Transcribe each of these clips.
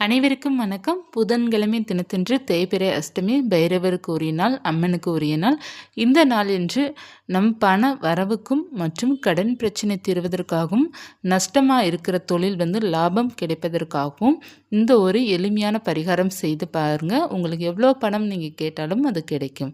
அனைவருக்கும் வணக்கம். புதன்கிழமை தினத்தன்று தேய்பிறை அஷ்டமி பைரவருக்கு உரிய நாள் அம்மனுக்கு உரிய நாள். இந்த நாள் என்று நம் பண வரவுக்கும் மற்றும் கடன் பிரச்சனை தீர்வதற்காகவும் நஷ்டமாக இருக்கிற தொழில் வந்து லாபம் கிடைப்பதற்காகவும் இந்த ஒரு எளிமையான பரிகாரம் செய்து பாருங்கள் உங்களுக்கு எவ்வளோ பணம் நீங்கள் கேட்டாலும் அது கிடைக்கும்.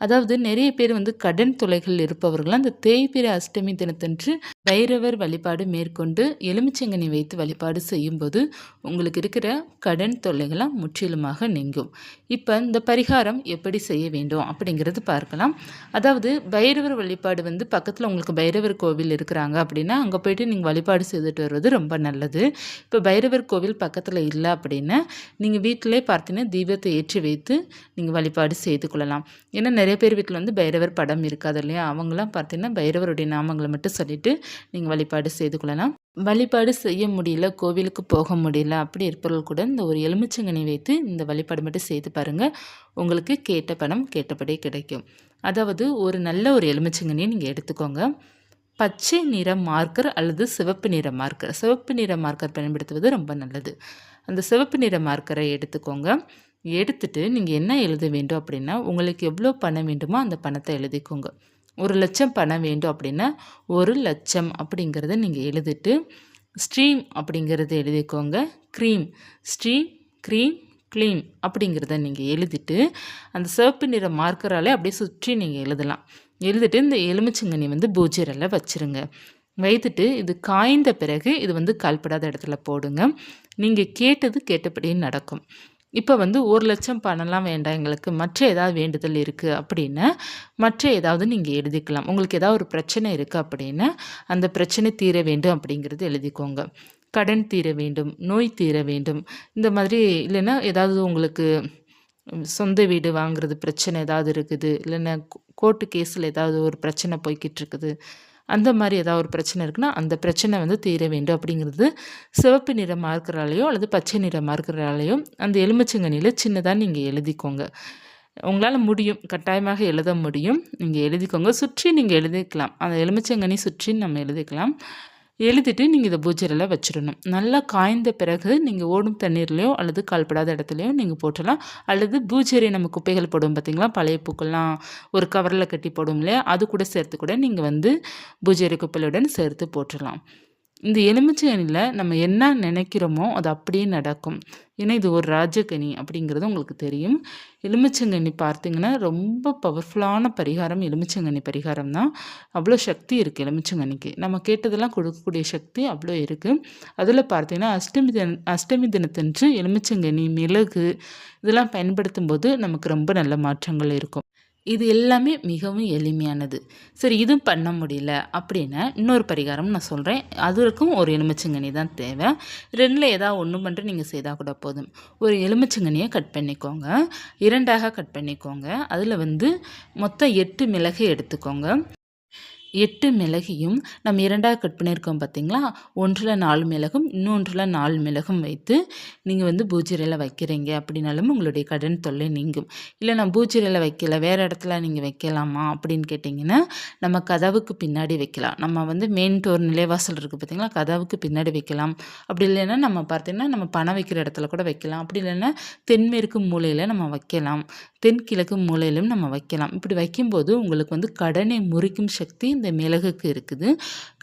அதாவது நிறைய பேர் வந்து கடன் தொலைகள் இருப்பவர்கள். அந்த தேய்பிரை அஷ்டமி தினத்தன்று பைரவர் வழிபாடு மேற்கொண்டு எலுமிச்சங்கனி வைத்து வழிபாடு செய்யும்போது உங்களுக்கு இருக்கிற கடன் தொல்லைகளாம் முற்றிலுமாக நீங்கும். இப்போ இந்த பரிகாரம் எப்படி செய்ய வேண்டும் அப்படிங்கிறது பார்க்கலாம். அதாவது பைரவர் வழிபாடு வந்து பக்கத்தில் உங்களுக்கு பைரவர் கோவில் இருக்கிறாங்க அப்படின்னா அங்கே போயிட்டு நீங்கள் வழிபாடு செய்துட்டு வருவது ரொம்ப நல்லது. இப்போ பைரவர் கோவில் பக்கத்தில் இல்லை அப்படின்னா நீங்கள் வீட்டிலே பார்த்தீங்கன்னா தீபத்தை ஏற்றி வைத்து நீங்கள் வழிபாடு செய்து கொள்ளலாம். ஏன்னா நிறைய பேர் வீட்டில் வந்து பைரவர் படம் இருக்காது இல்லையா? அவங்களாம் பார்த்தீங்கன்னா பைரவருடைய நாமங்களை மட்டும் சொல்லிவிட்டு நீங்கள் வழிபாடு செய்து கொள்ளலாம். வழிபாடு செய்ய முடியல கோவிலுக்கு போக முடியல அப்படி இருப்பவர்கள் கூட இந்த ஒரு எலுமிச்சங்கனி வைத்து இந்த வழிபாடு மட்டும் செய்து பாருங்கள் உங்களுக்கு கேட்ட பணம் கேட்டபடி கிடைக்கும். அதாவது ஒரு நல்ல ஒரு எலுமிச்சங்கனியை நீங்கள் எடுத்துக்கோங்க. பச்சை நிற மார்க்கர் அல்லது சிவப்பு நிற மார்க்கர் சிவப்பு நிற மார்க்கர் பயன்படுத்துவது ரொம்ப நல்லது. அந்த சிவப்பு நிற மார்க்கரை எடுத்துக்கோங்க. எடுத்துட்டு நீங்கள் என்ன எழுத வேண்டும் அப்படின்னா உங்களுக்கு எவ்வளோ பணம் வேண்டுமோ அந்த பணத்தை எழுதிக்கோங்க. ஒரு லட்சம் பணம் வேண்டும் அப்படின்னா ஒரு லட்சம் அப்படிங்கிறத நீங்கள் எழுதிட்டு ஸ்ட்ரீம் அப்படிங்கிறத எழுதிக்கோங்க. க்ரீம் ஸ்ட்ரீம் க்ரீம் க்ளீம் அப்படிங்கிறத நீங்கள் எழுதிட்டு அந்த சிவப்பு நிற மார்க்கராலே அப்படியே சுற்றி நீங்கள் எழுதலாம். எழுதிட்டு இந்த எலுமிச்சங்கனி வந்து பூஜைரில் வச்சுருங்க. வைத்துட்டு இது காய்ந்த பிறகு இது வந்து கால்படாத இடத்துல போடுங்க. நீங்கள் கேட்டது கேட்டபடியே நடக்கும். இப்போ வந்து ஒரு லட்சம் பணம்லாம் வேண்டாம் எங்களுக்கு மற்ற ஏதாவது வேண்டுதல் இருக்குது அப்படின்னா மற்ற ஏதாவது நீங்கள் எழுதிக்கலாம். உங்களுக்கு ஏதாவது ஒரு பிரச்சனை இருக்குது அப்படின்னா அந்த பிரச்சனை தீர வேண்டும் அப்படிங்கிறது எழுதிக்கோங்க. கடன் தீர வேண்டும் நோய் தீர வேண்டும். இந்த மாதிரி இல்லைன்னா ஏதாவது உங்களுக்கு சொந்த வீடு வாங்குறது பிரச்சனை ஏதாவது இருக்குது இல்லைன்னா கோர்ட்டு கேஸில் ஏதாவது ஒரு பிரச்சனை போய்கிட்டு இருக்குது. அந்த மாதிரி ஏதாவது ஒரு பிரச்சனை இருக்குன்னா அந்த பிரச்சனை வந்து தீர வேண்டும். அப்படிங்கிறது சிவப்பு நிற இருக்கிறாலேயோ அல்லது பச்சை நிறமாக இருக்கிறாலேயோ அந்த எலுமிச்சங்கனியில் சின்னதாக நீங்கள் எழுதிக்கோங்க. உங்களால் முடியும். கட்டாயமாக எழுத முடியும். நீங்கள் எழுதிக்கோங்க. சுற்றி நீங்கள் எழுதிக்கலாம். அந்த எலுமிச்சங்கனி சுற்றி நம்ம எழுதிக்கலாம். எழுதிட்டு நீங்கள் இதை பூஜரில் வச்சிடணும். நல்லா காய்ந்த பிறகு நீங்கள் ஓடும் தண்ணீர்லையோ அல்லது கால்படாத இடத்துலையோ நீங்கள் போட்டலாம் அல்லது பூஜரி நம்ம குப்பைகள் போடும் பார்த்தீங்களா பழைய பூக்கள்லாம் ஒரு கவரில் கட்டி போடும் இல்லையா? அது கூட சேர்த்து கூட நீங்கள் வந்து பூஜரி குப்பையுடன் சேர்த்து போட்டுடலாம். இந்த எலுமிச்சையனியில் நம்ம என்ன நினைக்கிறோமோ அது அப்படியே நடக்கும். ஏன்னா இது ஒரு ராஜகனி அப்படிங்கிறது உங்களுக்கு தெரியும். எலுமிச்சங்கனி பார்த்திங்கன்னா ரொம்ப பவர்ஃபுல்லான பரிகாரம். எலுமிச்சங்கனி பரிகாரம் தான். அவ்வளோ சக்தி இருக்குது எலுமிச்சங்கனிக்கு நம்ம கேட்டதெல்லாம் கொடுக்கக்கூடிய சக்தி அவ்வளோ இருக்குது அதில் பார்த்தீங்கன்னா அஷ்டமி தின அஷ்டமி தினத்தன்று எலுமிச்சங்கனி மிளகு இதெல்லாம் பயன்படுத்தும் போது நமக்கு ரொம்ப நல்ல மாற்றங்கள் இருக்கும். இது எல்லாமே மிகவும் எளிமையானது. சரி இதுவும் பண்ண முடியல அப்படின்னா இன்னொரு பரிகாரம் நான் சொல்கிறேன் அதற்கும் ஒரு எலுமிச்சங்கனி தான் தேவை. ரெண்டில் ஏதாவது ஒன்று மட்டும் நீங்கள் செய்தால் கூட போதும். ஒரு எலுமிச்சங்கனியை கட் பண்ணிக்கோங்க. இரண்டாக கட் பண்ணிக்கோங்க. அதில் வந்து மொத்தம் எட்டு மிளகு எடுத்துக்கோங்க. எட்டு மிளகையும் நம்ம இரண்டாக கட் பண்ணியிருக்கோம் பார்த்தீங்களா? ஒன்றில் நாலு மிளகும் இன்னொன்றில் நாலு மிளகும் வைத்து நீங்கள் வந்து பூஜையில் வைக்கிறீங்க அப்படின்னாலும் உங்களுடைய கடன் தொல்லை நீங்கும். இல்லை நான் பூஜையில் வைக்கல வேறு இடத்துல நீங்கள் வைக்கலாமா அப்படின்னு கேட்டிங்கன்னா நம்ம கதவுக்கு பின்னாடி வைக்கலாம். நம்ம வந்து மெயின் டோர் நிலைவாசல் இருக்குது பார்த்தீங்களா? கதவுக்கு பின்னாடி வைக்கலாம். அப்படி இல்லைன்னா நம்ம பார்த்தீங்கன்னா நம்ம பணம் வைக்கிற இடத்துல கூட வைக்கலாம். அப்படி இல்லைன்னா தென்மேற்கு மூலையில் நம்ம வைக்கலாம். தென்கிழக்கு மூலையிலும் நம்ம வைக்கலாம். இப்படி வைக்கும்போது உங்களுக்கு வந்து கடனை முறிக்கும் சக்தி இந்த மிளகுக்கு இருக்குது.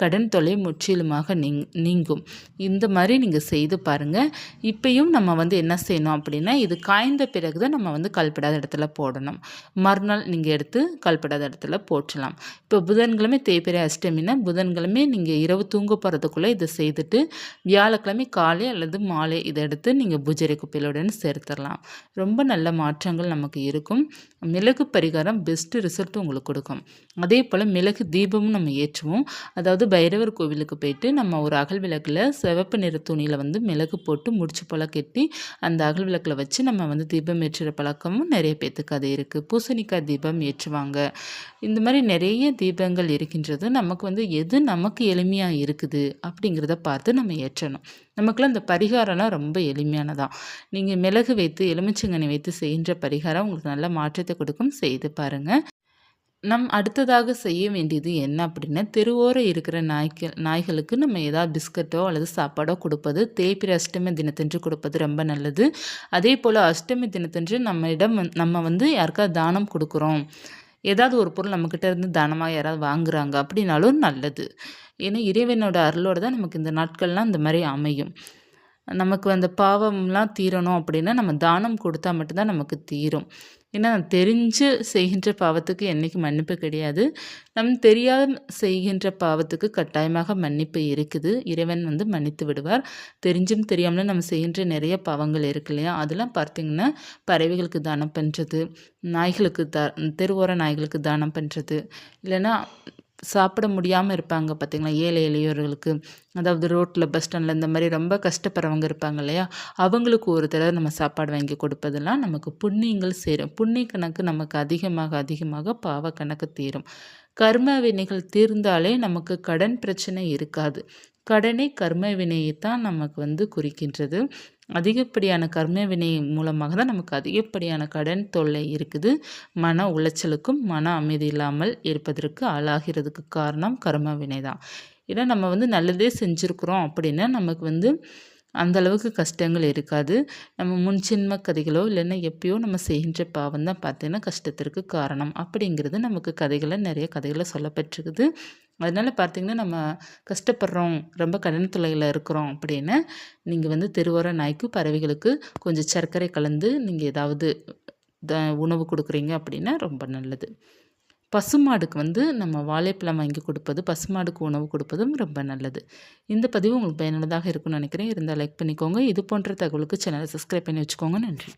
கடன் தொலை முற்றிலுமாக நீங் நீங்கும். இந்த மாதிரி நீங்கள் செய்து பாருங்கள் இப்பையும் நம்ம வந்து என்ன செய்யணும் அப்படின்னா இது காய்ந்த பிறகு தான் நம்ம வந்து கல்படாத இடத்துல போடணும். மறுநாள் நீங்கள் எடுத்து கல்படாத இடத்துல போற்றலாம். இப்போ புதன்கிழமை தேய்பிரை அஷ்டமினா புதன்கிழமை நீங்கள் இரவு தூங்க போகிறதுக்குள்ளே இதை செய்துட்டு வியாழக்கிழமை காலை அல்லது மாலை இதை எடுத்து நீங்கள் பூஜரை குப்பையிலுடன் சேர்த்துடலாம். ரொம்ப நல்ல மாற்றங்கள் நமக்கு இருக்கும். மிளகு பரிகாரம் பெஸ்ட்டு ரிசல்ட்டு உங்களுக்கு கொடுக்கும். அதே போல் மிளகு தீபமும் நம்ம ஏற்றுவோம். அதாவது பைரவர் கோவிலுக்கு போயிட்டு நம்ம ஒரு அகல் விளக்கில் சிவப்பு நிற துணியில் வந்து மிளகு போட்டு முடிச்சு போல கட்டி அந்த அகல் விளக்கில் வச்சு நம்ம வந்து தீபம் ஏற்றுற பழக்கமும் நிறைய பேத்துக்கு அது இருக்குது பூசணிக்காய் தீபம் ஏற்றுவாங்க. இந்த மாதிரி நிறைய தீபங்கள் இருக்கின்றது. நமக்கு வந்து எது நமக்கு எளிமையாக இருக்குது அப்படிங்கிறத பார்த்து நம்ம ஏற்றணும். நமக்குலாம் இந்த பரிகாரம்லாம் ரொம்ப எளிமையானதான் நீங்கள் மிளகு வைத்து எலுமிச்சங்கனி வைத்து செய்கின்ற பரிகாரம் உங்களுக்கு நல்ல மாற்றத்தை கொடுக்கும். செய்து பாருங்கள் நம் அடுத்ததாக செய்ய வேண்டியது என்ன அப்படின்னா தெருவோர இருக்கிற நாய்க்கு நாய்களுக்கு நம்ம ஏதாவது பிஸ்கட்டோ அல்லது சாப்பாடோ கொடுப்பது தேய்பிர அஷ்டமி தினத்தன்று கொடுப்பது ரொம்ப நல்லது. அதே போல் அஷ்டமி தினத்தன்று நம்ம இடம் நம்ம வந்து யாருக்காவது தானம் கொடுக்குறோம். ஏதாவது ஒரு பொருள் நம்மக்கிட்ட இருந்து தானமாக யாராவது வாங்குறாங்க அப்படின்னாலும் நல்லது. ஏன்னா இறைவனோட அருளோடு தான் நமக்கு இந்த நாட்கள்லாம் இந்த மாதிரி அமையும். நமக்கு அந்த பாவம்லாம் தீரணும் அப்படின்னா நம்ம தானம் கொடுத்தா மட்டும்தான் நமக்கு தீரும். ஏன்னா தெரிஞ்சு செய்கின்ற பாவத்துக்கு என்றைக்கு மன்னிப்பு கிடையாது. நம் தெரியாத செய்கின்ற பாவத்துக்கு கட்டாயமாக மன்னிப்பு இருக்குது. இறைவன் வந்து மன்னித்து விடுவார். தெரிஞ்சும் தெரியாமலும் நம்ம செய்கின்ற நிறைய பாவங்கள் இருக்கு இல்லையா? அதெல்லாம் பார்த்திங்கன்னா பறவைகளுக்கு தானம் பண்ணுறது நாய்களுக்கு த தெருவோர நாய்களுக்கு தானம் பண்ணுறது இல்லைன்னா சாப்பிட முடியாமல் இருப்பாங்க பார்த்தீங்களா ஏழை எளியோர்களுக்கு. அதாவது ரோட்டில் பஸ் ஸ்டாண்டில் இந்த மாதிரி ரொம்ப கஷ்டப்படுறவங்க இருப்பாங்க இல்லையா? அவங்களுக்கு ஒரு தடவை நம்ம சாப்பாடு வாங்கி கொடுப்பதெல்லாம் நமக்கு புண்ணியங்கள் சேரும். புண்ணிய கணக்கு நமக்கு அதிகமாக அதிகமாக பாவ கணக்கு தீரும். கர்ம வினைகள் தீர்ந்தாலே நமக்கு கடன் பிரச்சனை இருக்காது. கடனே கர்ம வினையை தான் நமக்கு வந்து குறிக்கின்றது. அதிகப்படியான கர்ம வினை மூலமாக தான் நமக்கு அதிகப்படியான கடன் தொல்லை இருக்குது. மன உளைச்சலுக்கும் மன அமைதி இல்லாமல் இருப்பதற்கு ஆளாகிறதுக்கு காரணம் கர்ம வினை தான். ஏன்னா நம்ம வந்து நல்லதே செஞ்சுருக்குறோம் அப்படின்னா நமக்கு வந்து அந்த அளவுக்கு கஷ்டங்கள் இருக்காது. நம்ம முன்சின்ம கதைகளோ இல்லைன்னா எப்பயோ நம்ம செய்கின்ற பாவம் தான் பார்த்தீங்கன்னா கஷ்டத்திற்கு காரணம். அப்படிங்கிறது நமக்கு கதைகளை நிறைய கதைகளை சொல்லப்பட்டிருக்குது. அதனால் பார்த்திங்கன்னா நம்ம கஷ்டப்படுறோம் ரொம்ப கடன் தொல்லையில் இருக்கிறோம் அப்படின்னு நீங்கள் வந்து தெருவோர நாய்க்கு பறவைகளுக்கு கொஞ்சம் சர்க்கரை கலந்து நீங்கள் ஏதாவது த உணவு கொடுக்குறீங்க அப்படின்னா ரொம்ப நல்லது. பசுமாடுக்கு வந்து நம்ம வாழைப்பழம் வாங்கி கொடுப்பது பசுமாடுக்கு உணவு கொடுப்பதும் ரொம்ப நல்லது. இந்த பதிவு உங்களுக்கு பயனுள்ளதாக இருக்கும்னு நினைக்கிறேன். இருந்தால் லைக் பண்ணிக்கோங்க. இது போன்ற தகவலுக்கு சேனலை சப்ஸ்கிரைப் பண்ணி வச்சுக்கோங்க. நன்றி.